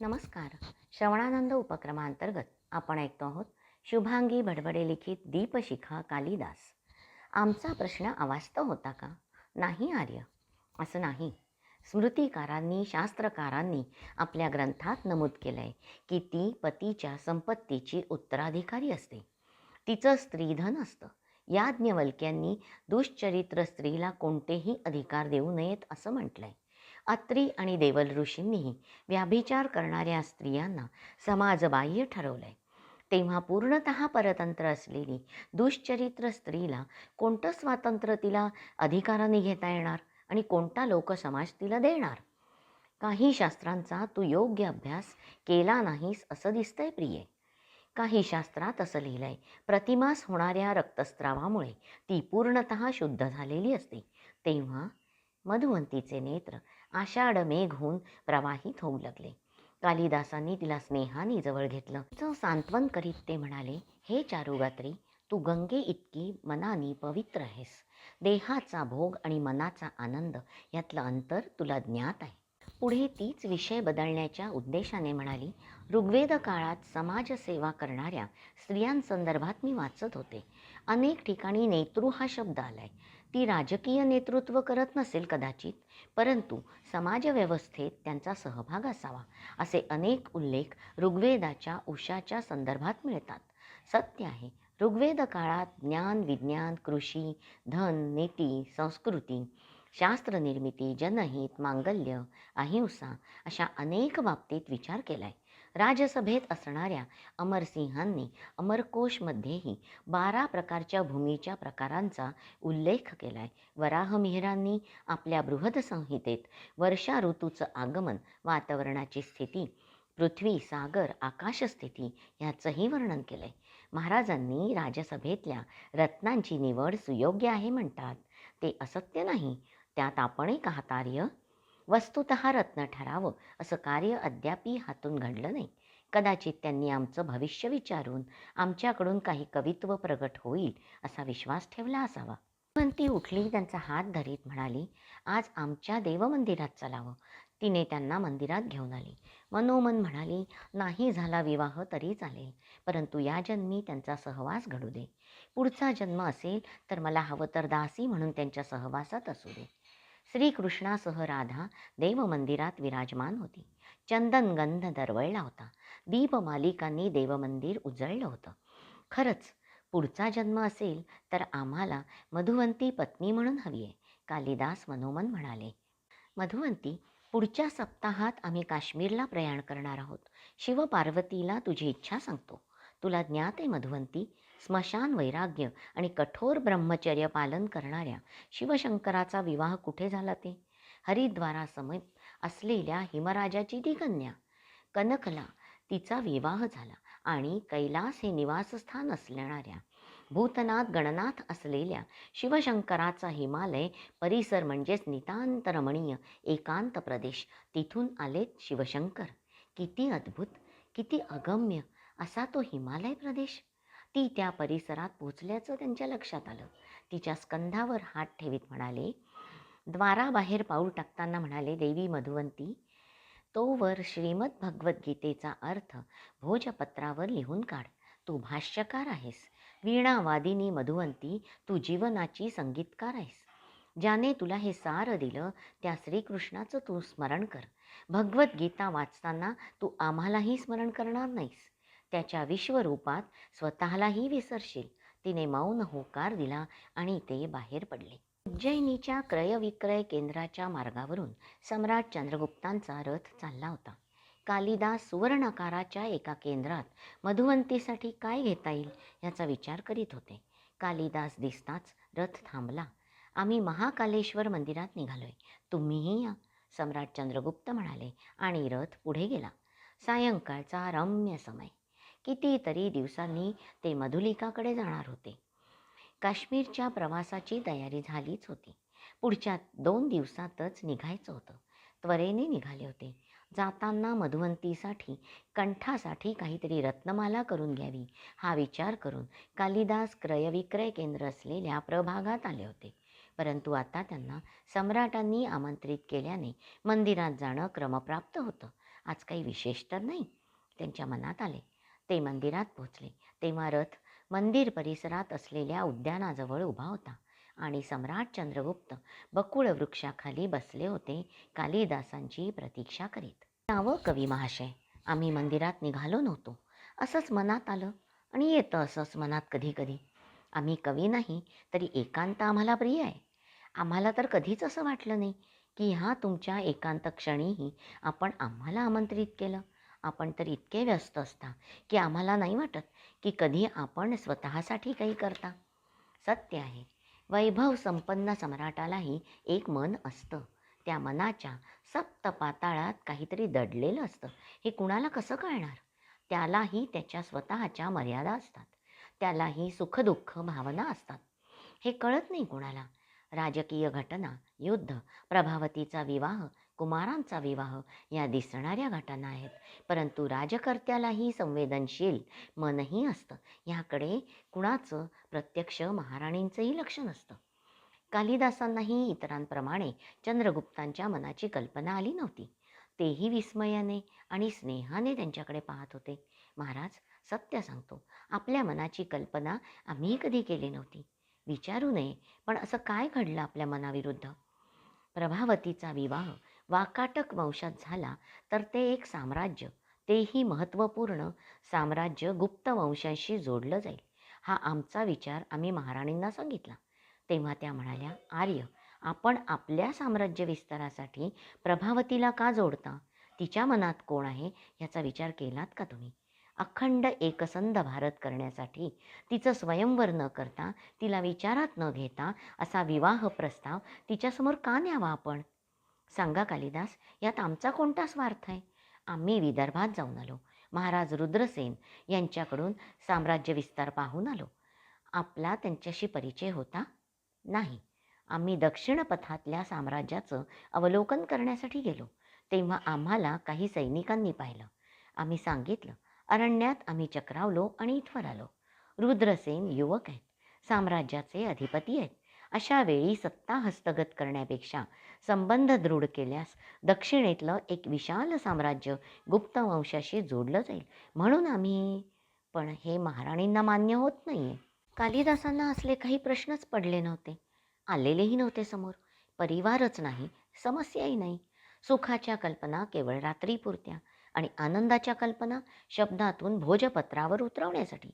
नमस्कार. श्रवणानंद उपक्रमांतर्गत आपण ऐकतो आहोत शुभांगी भडबडे लिखित दीपशिखा कालिदास. आमचा प्रश्न अवास्तव होता का? नाही आर्य. असं नाही. स्मृतिकारांनी शास्त्रकारांनी आपल्या ग्रंथात नमूद केलं आहे की ती पतीच्या संपत्तीची उत्तराधिकारी असते. तिचं स्त्रीधन असतं. याज्ञवल्क्यांनी दुश्चरित्र स्त्रीला कोणतेही अधिकार देऊ नयेत असं म्हटलं आहे अत्री आणि देवल ऋषींनीही व्याभिचार करणाऱ्या स्त्रियांना समाजबाह्य ठरवलंय. तेव्हा पूर्णत परतंत्र असलेली दुश्चरित्र स्त्रीला कोणतं स्वातंत्र्य तिला अधिकाराने घेता येणार आणि कोणता लोकसमाज तिला देणार? काही शास्त्रांचा तू योग्य अभ्यास केला नाहीस असं दिसतंय प्रिये. काही शास्त्रात असं लिहिलंय प्रतिमास होणाऱ्या रक्तस्रावामुळे ती पूर्णत शुद्ध झालेली असते. तेव्हा मधुवंतीचे नेत्र आषाढ मेघ होऊन प्रवाहित होऊ लागले. कालिदासांनी तिला स्नेहाने जवळ घेतलं. तिचं सांत्वन करीत ते म्हणाले हे चारुगात्री तू गंगे इतकी मनाने पवित्र आहेस. देहाचा भोग आणि मनाचा आनंद यातलं अंतर तुला ज्ञात आहे. पुढे तीच विषय बदलण्याच्या उद्देशाने म्हणाली ऋग्वेद काळात समाजसेवा करणाऱ्या स्त्रियांसंदर्भात मी वाचत होते. अनेक ठिकाणी नेतृ हा शब्द आलाय. ती राजकीय नेतृत्व करत नसेल कदाचित परंतु समाजव्यवस्थेत त्यांचा सहभाग असावा असे अनेक उल्लेख ऋग्वेदाच्या उषाच्या संदर्भात मिळतात. सत्य आहे ऋग्वेद काळात ज्ञान विज्ञान कृषी धन नीती संस्कृती शास्त्रनिर्मिती जनहित मांगल्य अहिंसा अशा अनेक बाबतीत विचार केला आहे राजसभेत असणाऱ्या अमरसिंहांनी अमरकोशमध्येही बारा प्रकारच्या भूमीच्या प्रकारांचा उल्लेख केला आहे वराहमिहिरांनी आपल्या बृहदसंहितेत वर्षा ऋतूचं आगमन वातावरणाची स्थिती पृथ्वी सागर आकाशस्थिती ह्याचंही वर्णन केलं आहे महाराजांनी राजसभेतल्या रत्नांची निवड सुयोग्य आहे म्हणतात. ते असत्य नाही. त्यात आपणही कार्य वस्तुत रत्न ठरावं. असं कार्य अद्यापी हातून घडलं नाही. कदाचित त्यांनी आमचं भविष्य विचारून आमच्याकडून काही कवित्व प्रगट होईल असा विश्वास ठेवला असावा. पण ती उठली त्यांचा हात धरीत म्हणाली आज आमच्या देवमंदिरात चलावं. तिने त्यांना मंदिरात घेऊन आली. मनोमन म्हणाली नाही झाला विवाह तरी चालेल परंतु या जन्मी त्यांचा सहवास घडू दे. पुढचा जन्म असेल तर मला हवं तर दासी म्हणून त्यांच्या सहवासात असू दे. श्रीकृष्णासह राधा देवमंदिरात विराजमान होती. चंदनगंध दरवळला होता. दीपमालिकांनी देवमंदिर उजळलं होतं. खरंच पुढचा जन्म असेल तर आम्हाला मधुवंती पत्नी म्हणून हवी आहे कालिदास मनोमन म्हणाले. मधुवंती पुढच्या सप्ताहात आम्ही काश्मीरला प्रयाण करणार आहोत. शिवपार्वतीला तुझी इच्छा सांगतो. तुला ज्ञात आहे मधुवंती स्मशान वैराग्य आणि कठोर ब्रह्मचर्य पालन करणाऱ्या शिवशंकराचा विवाह कुठे झाला ते? हरिद्वारासमीप असलेल्या हिमराजाची ती कन्या कनकला तिचा विवाह झाला आणि कैलास हे निवासस्थान असणाऱ्या भूतनाथ गणनाथ असलेल्या शिवशंकराचा हिमालय परिसर म्हणजेच नितांत रमणीय एकांत प्रदेश तिथून आलेत शिवशंकर. किती अद्भुत किती अगम्य असा तो हिमालय प्रदेश. ती त्या परिसरात पोचल्याचं त्यांच्या लक्षात आलं. तिच्या स्कंधावर हात ठेवीत म्हणाले द्वाराबाहेर पाऊल टाकताना म्हणाले देवी मधुवंती तोवर श्रीमद भगवद्गीतेचा अर्थ भोजपत्रावर लिहून काढ. तू भाष्यकार आहेस. वीणावादिनी मधुवंती तू जीवनाची संगीतकार आहेस. ज्याने तुला हे सार दिलं त्या श्रीकृष्णाचं तू स्मरण कर. भगवद्गीता वाचताना तू आम्हालाही स्मरण करणार नाहीस. त्याच्या विश्वरूपात स्वतःलाही विसरशील. तिने मौन होकार दिला आणि ते बाहेर पडले. उज्जैनीच्या क्रयविक्रय केंद्राच्या मार्गावरून सम्राट चंद्रगुप्तांचा रथ चालला होता. कालिदास सुवर्णकाराच्या एका केंद्रात मधुवंतीसाठी काय घेता येईल याचा विचार करीत होते. कालिदास दिसताच रथ थांबला. आम्ही महाकालेश्वर मंदिरात निघालोय. तुम्हीही या सम्राट चंद्रगुप्त म्हणाले आणि रथ पुढे गेला. सायंकाळचा रम्य समय. कितीतरी दिवसांनी ते मधुलिकाकडे जाणार होते. काश्मीरच्या प्रवासाची तयारी झालीच होती. पुढच्या दोन दिवसातच निघायचं होतं. त्वरेने निघाले होते. जाताना मधुवंतीसाठी कंठासाठी काहीतरी रत्नमाला करून घ्यावी हा विचार करून कालिदास क्रयविक्रय केंद्र असलेल्या प्रभागात आले होते. परंतु आता त्यांना सम्राटांनी आमंत्रित केल्याने मंदिरात जाणं क्रमप्राप्त होतं. आज काही विशेष तर नाही त्यांच्या मनात आले. ते मंदिरात पोचले तेव्हा रथ मंदिर परिसरात असलेल्या उद्यानाजवळ उभा होता आणि सम्राट चंद्रगुप्त बकुळ वृक्षाखाली बसले होते कालिदासांची प्रतीक्षा करीत. नावं कवी महाशय आम्ही मंदिरात निघालो नव्हतो. असंच मनात आलं आणि येतं असंच मनात कधी कधी आम्ही कवी नाही तरी एकांत आम्हाला प्रिय आहे. आम्हाला तर कधीच असं वाटलं नाही की ह्या तुमच्या एकांत क्षणीही आपण आम्हाला आमंत्रित केलं. आपण तर इतके व्यस्त असता की आम्हाला नाही वाटत की कधी आपण स्वतःसाठी काही करता. सत्य आहे. वैभव संपन्न सम्राटालाही एक मन असतं. त्या मनाच्या सप्त पाताळात काहीतरी दडलेलं असतं. हे कुणाला कसं कळणार? त्यालाही त्याच्या स्वतःच्या मर्यादा असतात. त्यालाही सुखदुःख भावना असतात. हे कळत नाही कुणाला. राजकीय घटना युद्ध प्रभावतीचा विवाह कुमारांचा विवाह या दिसणाऱ्या घटना आहेत. परंतु राजकर्त्यालाही संवेदनशील मनही असतं. ह्याकडे कुणाचं प्रत्यक्ष महाराणींचंही लक्ष नसतं. कालिदासांनाही इतरांप्रमाणे चंद्रगुप्तांच्या मनाची कल्पना आली नव्हती. तेही विस्मयाने आणि स्नेहाने त्यांच्याकडे पाहत होते. महाराज सत्य सांगतो आपल्या मनाची कल्पना आम्ही कधी केली नव्हती. विचारू नये पण असं काय घडलं आपल्या मनाविरुद्ध? प्रभावतीचा विवाह वाकाटक वंशात झाला तर ते एक साम्राज्य तेही महत्त्वपूर्ण साम्राज्य गुप्त वंशांशी जोडलं जाईल हा आमचा विचार आम्ही महाराणींना सांगितला. तेव्हा त्या म्हणाल्या आर्य आपण आपल्या साम्राज्य विस्तारासाठी प्रभावतीला का जोडता? तिच्या मनात कोण आहे याचा विचार केलात का तुम्ही? अखंड एकसंध भारत करण्यासाठी तिचं स्वयंवर न करता तिला विचारात न घेता असा विवाह प्रस्ताव तिच्यासमोर का न्यावा आपण? सांगा कालिदास यात आमचा कोणता स्वार्थ आहे? आम्ही विदर्भात जाऊन आलो. महाराज रुद्रसेन यांच्याकडून साम्राज्य विस्तार पाहून आलो. आपला त्यांच्याशी परिचय होता? नाही. आम्ही दक्षिण पथातल्या साम्राज्याचं अवलोकन करण्यासाठी गेलो. तेव्हा आम्हाला काही सैनिकांनी पाहिलं. आम्ही सांगितलं अरण्यात आम्ही चक्रावलो आणि इथवर आलो. रुद्रसेन युवक आहेत. साम्राज्याचे अधिपती आहेत. अशा वेळी सत्ता हस्तगत करण्यापेक्षा संबंध दृढ केल्यास दक्षिणेतलं एक विशाल साम्राज्य गुप्त वंशाशी जोडलं जाईल. म्हणून आम्ही पण हे महाराणींना मान्य होत नाही आहे कालिदासांना असले काही प्रश्नच पडले नव्हते. आलेलेही नव्हते समोर. परिवारच नाही. समस्याही नाही. सुखाच्या कल्पना केवळ रात्रीपुरत्या आणि आनंदाच्या कल्पना शब्दातून भोजपत्रावर उतरवण्यासाठी.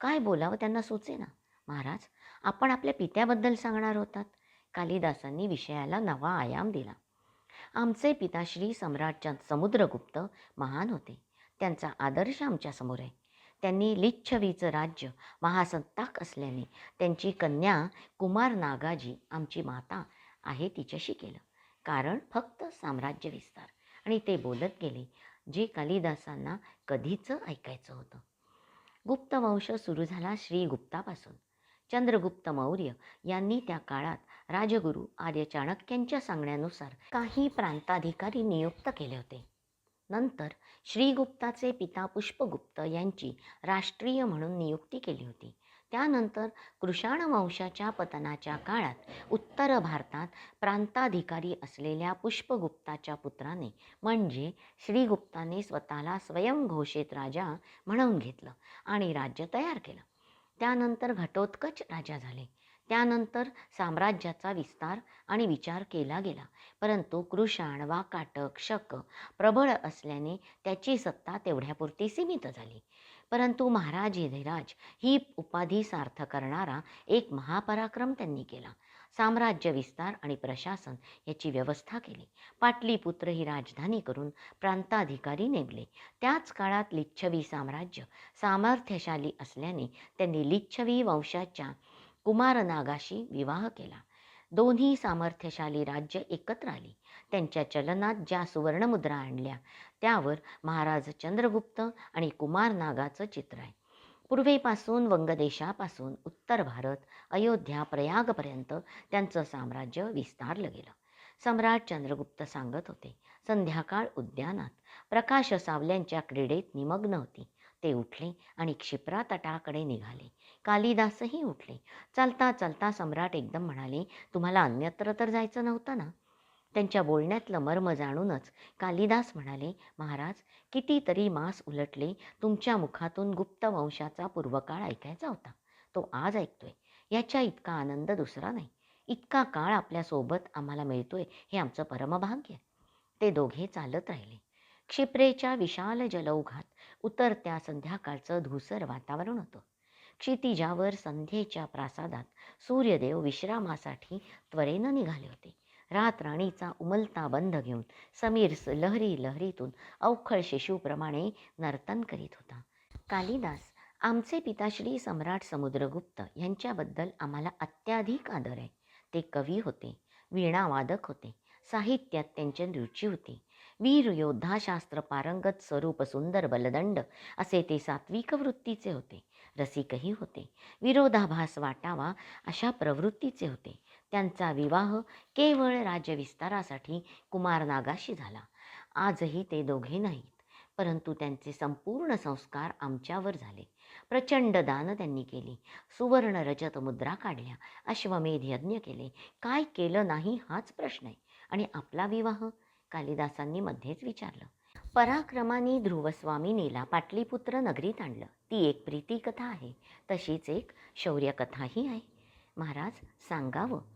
काय बोलावं त्यांना सुचेना. महाराज आपण आपल्या पित्याबद्दल सांगणार होतात. कालिदासांनी विषयाला नवा आयाम दिला. आमचे पिताश्री सम्राटच्या समुद्रगुप्त महान होते. त्यांचा आदर्श आमच्यासमोर आहे. त्यांनी लिच्छवीचं राज्य महासत्ताक असल्याने त्यांची कन्या कुमार नागाजी आमची माता आहे तिच्याशी केलं. कारण फक्त साम्राज्य विस्तार आणि ते बोलत गेले जे कालिदासांना कधीच ऐकायचं होतं. गुप्तवंश सुरू झाला श्रीगुप्तापासून चंद्रगुप्त मौर्य यांनी त्या काळात राजगुरू आर्य चाणक्यांच्या सांगण्यानुसार काही प्रांताधिकारी नियुक्त केले होते. नंतर श्रीगुप्ताचे पिता पुष्पगुप्त यांची राष्ट्रीय म्हणून नियुक्ती केली होती. त्यानंतर कृषाण वंशाच्या पतनाच्या काळात उत्तर भारतात प्रांताधिकारी असलेल्या पुष्पगुप्ताच्या पुत्राने म्हणजे श्रीगुप्ताने स्वतःला स्वयंघोषित राजा म्हणून घेतलं आणि राज्य तयार केलं. त्यानंतर घटोत्कच राजा झाले. त्यानंतर साम्राज्याचा विस्तार आणि विचार केला गेला. परंतु कृषाण वाकाटक शक प्रबळ असल्याने त्याची सत्ता तेवढ्यापुरती सीमित झाली. परंतु महाराज हिधिराज ही उपाधी सार्थ करणारा एक महापराक्रम त्यांनी केला. साम्राज्य विस्तार आणि प्रशासन याची व्यवस्था केली. पाटलीपुत्र ही राजधानी करून प्रांताधिकारी नेमले. त्याच काळात लिच्छवी साम्राज्य सामर्थ्यशाली असल्याने त्यांनी लिच्छवी वंशाच्या कुमारनागाशी विवाह केला. दोन्ही सामर्थ्यशाली राज्य एकत्र आली. त्यांच्या चलनात ज्या सुवर्णमुद्रा आणल्या त्यावर महाराज चंद्रगुप्त आणि कुमारनागाचं चित्र आहे. पूर्वेपासून वंगदेशापासून उत्तर भारत अयोध्या प्रयागपर्यंत त्यांचं साम्राज्य विस्तारलं गेलं. सम्राट चंद्रगुप्त सांगत होते संध्याकाळ उद्यानात प्रकाश सावल्यांच्या क्रीडेत निमग्न होती. ते उठले आणि क्षिप्रा तटाकडे निघाले. कालिदासही उठले. चालता चालता सम्राट एकदम म्हणाले तुम्हाला अन्यत्र तर जायचं नव्हतं ना? त्यांच्या बोलण्यातलं मर्म जाणूनच कालिदास म्हणाले महाराज कितीतरी मास उलटले तुमच्या मुखातून गुप्त वंशाचा पूर्वकाळ ऐकायचा होता. तो आज ऐकतोय. याच्या इतका आनंद दुसरा नाही. इतका काळ आपल्यासोबत आम्हाला मिळतोय हे आमचं परमभाग्य. ते दोघे चालत राहिले. क्षिप्रेच्या विशाल जलौघात उतरत्या संध्याकाळचं धुसर वातावरण होतं. क्षितिजावर संध्येच्या प्रासादात सूर्यदेव विश्रामासाठी त्वरेनं निघाले होते. रात राणीचा उमलता बंध घेऊन समीर स- लहरी लहरीतून अवखळ शिशूप्रमाणे नर्तन करीत होता. कालिदास आमचे पिताश्री सम्राट समुद्रगुप्त यांच्याबद्दल आम्हाला अत्याधिक आदर आहे. ते कवी होते वीणावादक होते साहित्यात त्यांची रुची होती. वीर योद्धाशास्त्र पारंगत स्वरूप सुंदर बलदंड असे ते सात्विक वृत्तीचे होते. रसिकही होते. विरोधाभास वाटावा अशा प्रवृत्तीचे होते. त्यांचा विवाह केवळ राज्यविस्तारासाठी कुमार नागाशी झाला. आजही ते दोघे नाहीत परंतु त्यांचे संपूर्ण संस्कार आमच्यावर झाले. प्रचंड दान त्यांनी केली. सुवर्ण रजत मुद्रा काढल्या. अश्वमेध यज्ञ केले. काय केलं नाही हाच प्रश्न आहे. आणि आपला विवाह? कालिदासांनी मध्येच विचारलं. पराक्रमाने ध्रुवस्वामिनीला पाटलीपुत्र नगरीत आणलं. ती एक प्रीतिकथा आहे. तशीच एक शौर्यकथाही आहे. महाराज सांगावं.